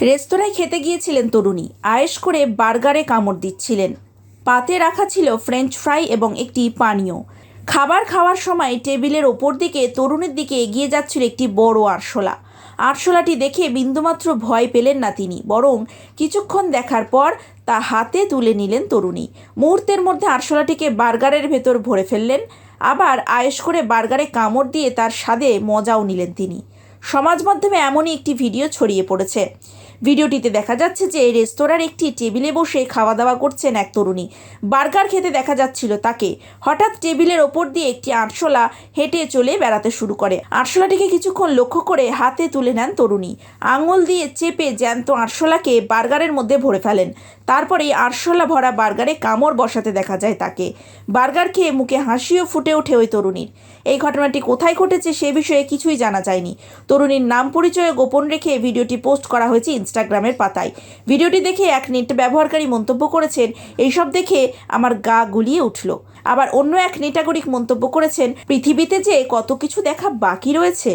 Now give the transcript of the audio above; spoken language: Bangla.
রেস্তোরাঁয় খেতে গিয়েছিলেন তরুণী। আয়েশ করে বার্গারে কামড় দিচ্ছিলেন। পাতে রাখা ছিল ফ্রেঞ্চ ফ্রাই এবং একটি পানীয়। খাবার খাওয়ার সময় টেবিলের ওপর দিকে তরুণীর দিকে এগিয়ে যাচ্ছিল একটি বড় আরশোলা। আরশোলাটি দেখে বিন্দুমাত্র ভয় পেলেন না তিনি, বরং কিছুক্ষণ দেখার পর তা হাতে তুলে নিলেন তরুণী। মুহূর্তের মধ্যে আরশোলাটিকে বার্গারের ভেতর ভরে ফেললেন। আবার আয়েশ করে বার্গারে কামড় দিয়ে তার স্বাদে মজাও নিলেন তিনি। সমাজ মাধ্যমে এমনই একটি ভিডিও ছড়িয়ে পড়েছে। ভিডিওটিতে দেখা যাচ্ছে যে রেস্তোরাঁর একটি টেবিলে বসে খাওয়া দাওয়া করছেন এক তরুণী। বার্গার খেতে দেখা যাচ্ছিল তাকে। হঠাৎ টেবিলের ওপর দিয়ে একটি আরশোলা হেঁটে চলে বেড়াতে শুরু করে। আরশোলাটিকে কিছুক্ষণ লক্ষ্য করে হাতে তুলে নেন তরুণী। আঙুল দিয়ে চেপে জ্যান্ত আরশোলাকে বার্গারের মধ্যে ভরে ফেলেন। তারপরেই আরশোলা ভরা বার্গারে কামড় বসাতে দেখা যায় তাকে। বার্গার খেয়ে মুখে হাসিও ফুটে ওঠে ওই তরুণীর। এই ঘটনাটি কোথায় ঘটেছে সে বিষয়ে কিছুই জানা যায়নি। তরুণীর নাম পরিচয় গোপন রেখে ভিডিওটি পোস্ট করা হয়েছে ইনস্টাগ্রামের পাতায়। ভিডিওটি দেখে এক নেট ব্যবহারকারী মন্তব্য করেছেন, এইসব দেখে আমার গা গুলিয়ে উঠল। আবার অন্য এক নেটাগরিক মন্তব্য করেছেন, পৃথিবীতে যে কত কিছু দেখা বাকি রয়েছে।